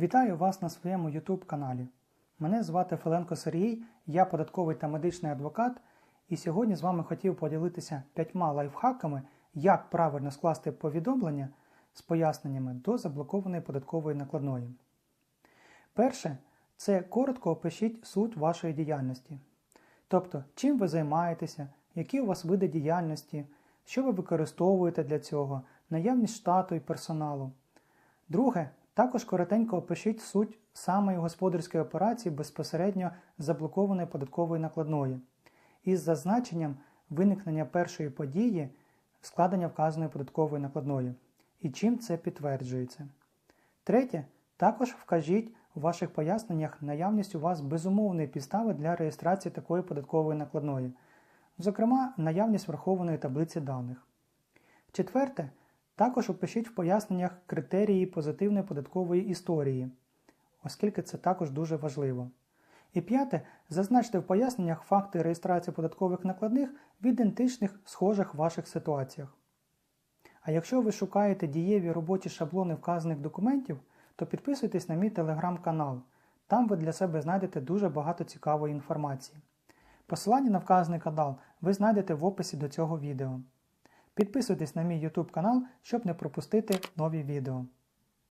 Вітаю вас на своєму YouTube каналі. Мене звати Филенко Сергій, я податковий та медичний адвокат, і сьогодні з вами хотів поділитися п'ятьма лайфхаками, як правильно скласти повідомлення з поясненнями до заблокованої податкової накладної. Перше це коротко опишіть суть вашої діяльності. Тобто, чим ви займаєтеся, які у вас види діяльності, що ви використовуєте для цього, наявність штату і персоналу. Друге, також коротенько опишіть суть самої господарської операції безпосередньо заблокованої податкової накладної із зазначенням виникнення першої події складення вказаної податкової накладної і чим це підтверджується. Третє, також вкажіть у ваших поясненнях наявність у вас безумовної підстави для реєстрації такої податкової накладної, зокрема, наявність врахованої таблиці даних. Четверте, також опишіть в поясненнях критерії позитивної податкової історії, оскільки це також дуже важливо. І п'яте, зазначте в поясненнях факти реєстрації податкових накладних в ідентичних схожих ваших ситуаціях. А якщо ви шукаєте дієві робочі шаблони вказаних документів, то підписуйтесь на мій телеграм-канал. Там ви для себе знайдете дуже багато цікавої інформації. Посилання на вказаний канал ви знайдете в описі до цього відео. Підписуйтесь на мій YouTube канал, щоб не пропустити нові відео.